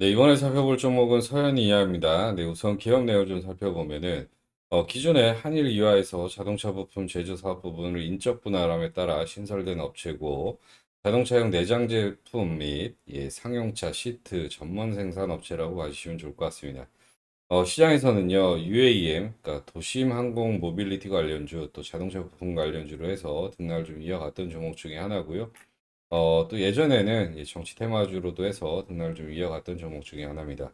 네, 이번에 살펴볼 종목은 서현이 이하입니다. 네, 우선 기업 내역을 좀 살펴보면은, 어, 기존에 한일 이화에서 자동차 부품 제조 사업 부분을 인적 분할함에 따라 신설된 업체고, 자동차용 내장 제품 및 예, 상용차 시트 전문 생산 업체라고 봐주시면 좋을 것 같습니다. 어, 시장에서는요, UAM, 그러니까 도심 항공 모빌리티 관련주, 또 자동차 부품 관련주로 해서 등락을 좀 이어갔던 종목 중에 하나고요. 어, 또 예전에는 이 정치 테마주로도 해서 등락을 좀 이어갔던 종목 중에 하나입니다.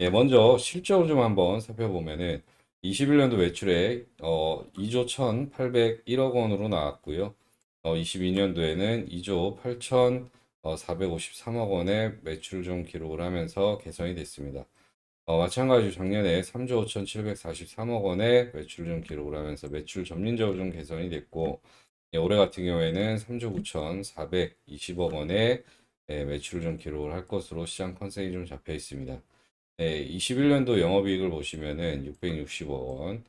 예, 먼저 실적을 좀 한번 살펴보면은 21년도 매출액 어, 2조 1,801억 원으로 나왔고요. 어, 22년도에는 2조 8,453억 원의 매출을 좀 기록을 하면서 개선이 됐습니다. 어, 마찬가지로 작년에 3조 5,743억 원의 매출을 좀 기록을 하면서 매출 점진적으로 좀 개선이 됐고 예, 올해 같은 경우에는 3조 9,420억 원의 예, 매출을 좀 기록을 할 것으로 시장 컨센이 좀 잡혀 있습니다. 네, 21년도 영업이익을 보시면은 660억 원,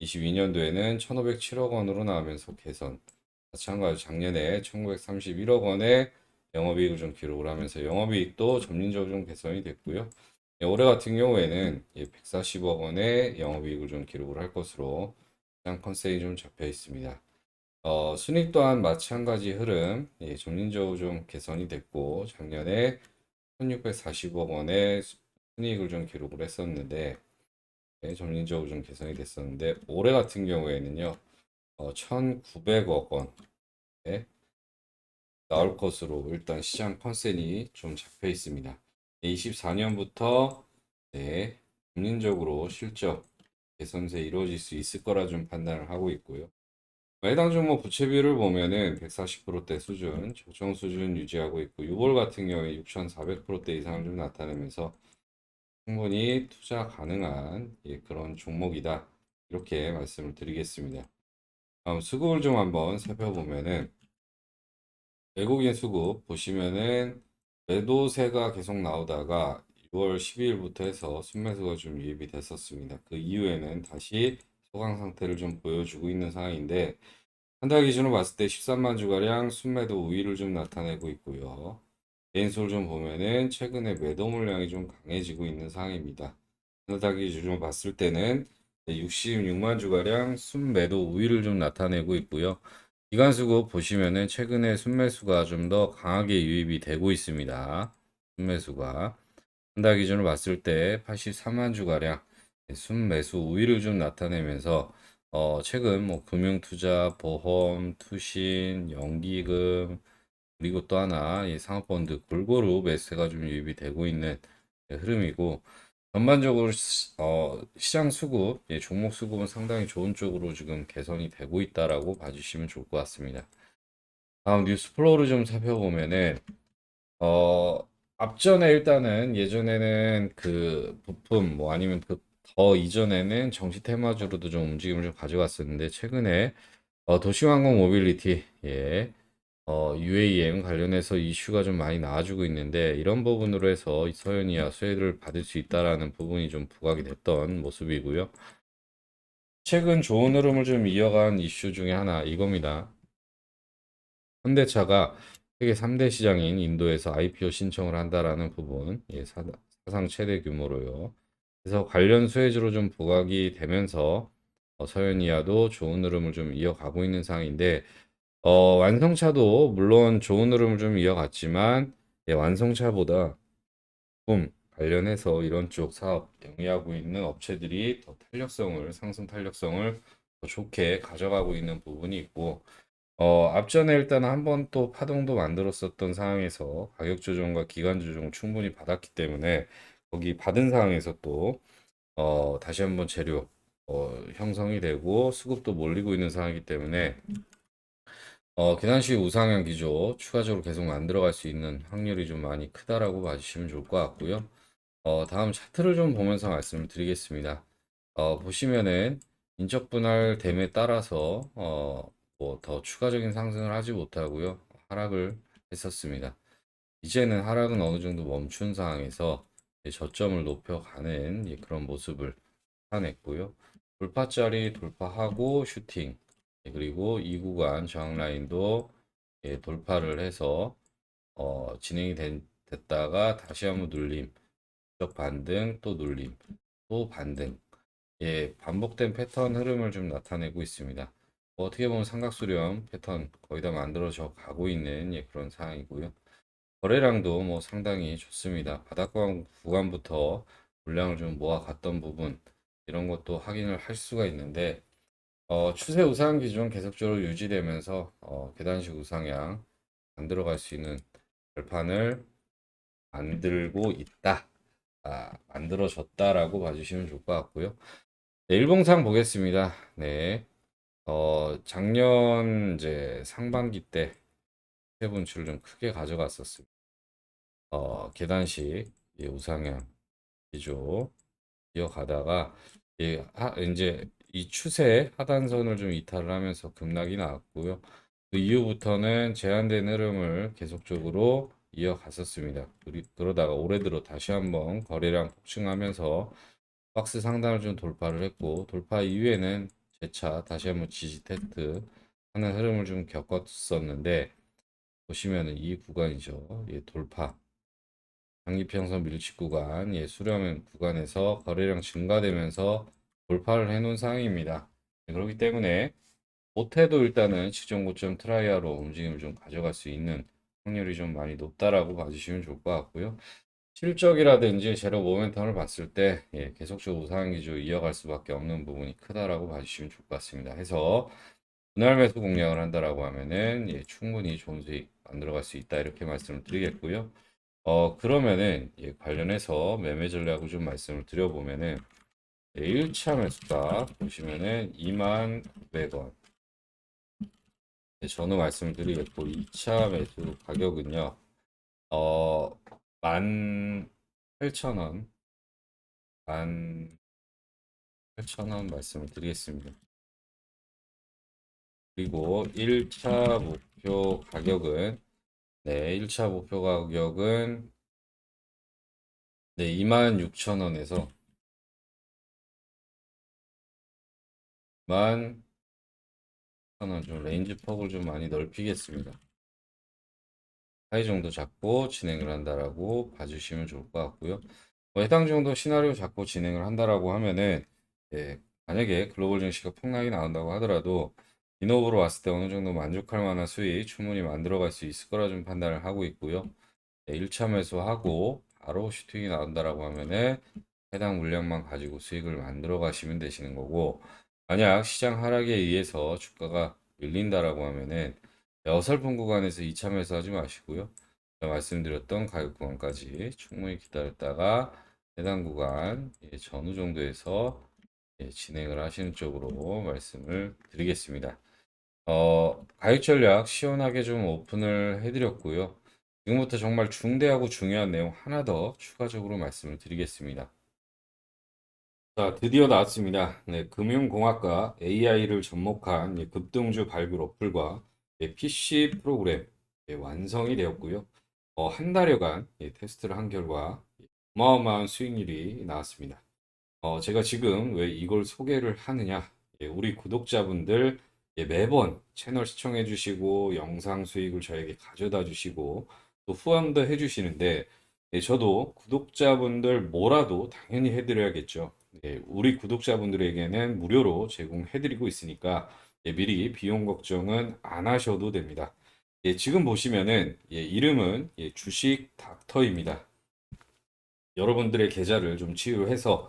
22년도에는 1,507억 원으로 나오면서 개선. 마찬가지로 작년에 1,931억 원의 영업이익을 좀 기록을 하면서 영업이익도 점진적으로 좀 개선이 됐고요. 예, 올해 같은 경우에는 140억 원의 영업이익을 좀 기록을 할 것으로 시장 컨센이 좀 잡혀 있습니다. 어, 순익 또한 마찬가지 흐름, 예, 점진적으로 좀 개선이 됐고, 작년에 1640억 원의 순이익을 좀 기록을 했었는데, 예, 점진적으로 좀 개선이 됐었는데, 올해 같은 경우에는요, 어, 1900억 원, 예, 나올 것으로 일단 시장 컨센이 좀 잡혀 있습니다. 24년부터, 네, 점진적으로 실적 개선세 이루어질 수 있을 거라 좀 판단을 하고 있고요. 해당 종목 부채 비율을 보면은 140%대 수준, 적정 수준 유지하고 있고, 6월 같은 경우에 6,400%대 이상을 좀 나타내면서 충분히 투자 가능한 예, 그런 종목이다. 이렇게 말씀을 드리겠습니다. 다음 수급을 좀 한번 살펴보면은 외국인 수급 보시면은 매도세가 계속 나오다가 6월 12일부터 해서 순매수가 좀 유입이 됐었습니다. 그 이후에는 다시 소강 상태를 좀 보여주고 있는 상황인데 한 달 기준으로 봤을 때 13만 주가량 순매도 우위를 좀 나타내고 있고요. 개인수를 좀 보면은 최근에 매도 물량이 좀 강해지고 있는 상황입니다. 한 달 기준으로 봤을 때는 66만 주가량 순매도 우위를 좀 나타내고 있고요. 기관수급 보시면은 최근에 순매수가 좀 더 강하게 유입이 되고 있습니다. 순매수가 한 달 기준으로 봤을 때 83만 주가량 순매수 우위를 좀 나타내면서 어, 최근 뭐 금융투자, 보험, 투신, 연기금 그리고 또 하나 이 상업펀드 골고루 매수가 좀 유입이 되고 있는 흐름이고 전반적으로 시, 어, 시장 수급, 예, 종목 수급은 상당히 좋은 쪽으로 지금 개선이 되고 있다라고 봐주시면 좋을 것 같습니다. 다음 뉴스 플로우를 좀 살펴보면은 어, 앞전에 일단은 예전에는 그 부품 뭐 아니면 그 더 이전에는 정치 테마주로도 좀 움직임을 좀 가져갔었는데 최근에 어, 도시환경 모빌리티 예. 어, UAM 관련해서 이슈가 좀 많이 나와주고 있는데 이런 부분으로 해서 이 서현이와 수혜를 받을 수 있다라는 부분이 좀 부각이 됐던 모습이고요. 최근 좋은 흐름을 좀 이어간 이슈 중에 하나 이겁니다. 현대차가 세계 3대 시장인 인도에서 IPO 신청을 한다라는 부분, 예, 사, 사상 최대 규모로요. 그래서 관련 수혜주로 좀 부각이 되면서 어, 서현이와도 좋은 흐름을 좀 이어가고 있는 상황인데 어, 완성차도 물론 좋은 흐름을 좀 이어갔지만 예, 완성차보다 부품 관련해서 이런 쪽 사업 영위하고 있는 업체들이 더 탄력성을 상승 탄력성을 더 좋게 가져가고 있는 부분이 있고 어, 앞전에 일단 한 번 또 파동도 만들었었던 상황에서 가격 조정과 기간 조정 충분히 받았기 때문에 거기 받은 상황에서 또 어, 다시 한번 재료 어, 형성이 되고 수급도 몰리고 있는 상황이기 때문에 어, 계단식 우상향 기조 추가적으로 계속 만들어갈 수 있는 확률이 좀 많이 크다라고 봐주시면 좋을 것 같고요. 어, 다음 차트를 좀 보면서 말씀을 드리겠습니다. 어, 보시면은 인적 분할 됨에 따라서 어, 뭐 더 추가적인 상승을 하지 못하고요. 하락을 했었습니다. 이제는 하락은 어느 정도 멈춘 상황에서 저점을 높여가는 예, 그런 모습을 나타냈고요. 돌파자리 돌파하고 슈팅 예, 그리고 이 구간 저항 라인도 예, 돌파를 해서 어, 진행이 된- 됐다가 다시 한번 눌림 적 반등, 또 눌림, 또 반등. 예, 반복된 패턴 흐름을 좀 나타내고 있습니다. 뭐 어떻게 보면 삼각수렴 패턴 거의 다 만들어져 가고 있는 예, 그런 상황이고요. 거래량도 뭐 상당히 좋습니다. 바닥권 구간부터 물량을 좀 모아갔던 부분 이런 것도 확인을 할 수가 있는데 어, 추세 우상 기준 계속적으로 유지되면서 어, 계단식 우상향 만들어갈 수 있는 결판을 만들고 있다. 아, 만들어졌다라고 봐주시면 좋을 것 같고요. 네, 일봉상 보겠습니다. 네. 어, 작년 이제 상반기 때 세분출을 좀 크게 가져갔었습니다. 어, 계단식 예, 우상향 기조 이어가다가 예, 하, 이제 이 추세 하단선을 좀 이탈을 하면서 급락이 나왔고요. 그 이후부터는 제한된 흐름을 계속적으로 이어갔었습니다. 그러다가 올해 들어 다시 한번 거래량 폭증하면서 박스 상단을 좀 돌파를 했고 돌파 이후에는 재차 다시 한번 지지 테스트 하는 흐름을 좀 겪었었는데 보시면은 이 구간이죠. 예, 돌파 장기평선 밀집 구간, 예, 수렴 구간에서 거래량 증가되면서 돌파를 해놓은 상황입니다. 예, 그렇기 때문에 못해도 일단은 시정 고점 트라이아로 움직임을 좀 가져갈 수 있는 확률이 좀 많이 높다라고 봐주시면 좋을 것 같고요. 실적이라든지 재료 모멘텀을 봤을 때 예, 계속적으로 우상 기조 이어갈 수밖에 없는 부분이 크다라고 봐주시면 좋을 것 같습니다. 해서 분할 매수 공략을 한다라고 하면은 예, 충분히 좋은 수익 만들어갈 수 있다 이렇게 말씀을 드리겠고요. 어 그러면은 예, 관련해서 매매 전략을 좀 말씀을 드려보면은 예, 1차 매수가 보시면은 2만900원 네, 전후 말씀을 드리겠고 2차 매수 가격은요 어 18,000원 18,000원 말씀을 드리겠습니다. 그리고 1차 목표 가격은 네, 1차 목표 가격은 네, 26,000원에서 만 1,000원 좀 레인지 폭을 좀 많이 넓히겠습니다. 하이 정도 잡고 진행을 한다라고 봐주시면 좋을 것 같고요. 뭐 해당 정도 시나리오 잡고 진행을 한다라고 하면은 예, 만약에 글로벌 증시가 폭락이 나온다고 하더라도 인업으로 왔을 때 어느 정도 만족할 만한 수익 충분히 만들어갈 수 있을 거라 좀 판단을 하고 있고요. 네, 1차 매수하고 바로 슈팅이 나온다라고 하면은 해당 물량만 가지고 수익을 만들어 가시면 되시는 거고 만약 시장 하락에 의해서 주가가 밀린다라고 하면은 어설픈 구간에서 2차 매수하지 마시고요. 제가 말씀드렸던 가격 구간까지 충분히 기다렸다가 해당 구간 예, 전후 정도에서 예, 진행을 하시는 쪽으로 말씀을 드리겠습니다. 어, 가격 전략 시원하게 좀 오픈을 해드렸고요. 지금부터 정말 중대하고 중요한 내용 하나 더 추가적으로 말씀을 드리겠습니다. 자, 드디어 나왔습니다. 네, 금융공학과 AI를 접목한 예, 급등주 발굴 어플과 예, PC 프로그램 예, 완성이 되었고요. 어, 한 달여간 예, 테스트를 한 결과 예, 어마어마한 수익률이 나왔습니다. 어, 제가 지금 왜 이걸 소개를 하느냐? 예, 우리 구독자분들 예, 매번 채널 시청해 주시고 영상 수익을 저에게 가져다 주시고 또 후원도 해 주시는데 예, 저도 구독자분들 뭐라도 당연히 해드려야겠죠. 예, 우리 구독자분들에게는 무료로 제공해 드리고 있으니까 예, 미리 비용 걱정은 안 하셔도 됩니다. 예, 지금 보시면은 예, 이름은 예, 주식 닥터입니다. 여러분들의 계좌를 좀 치유해서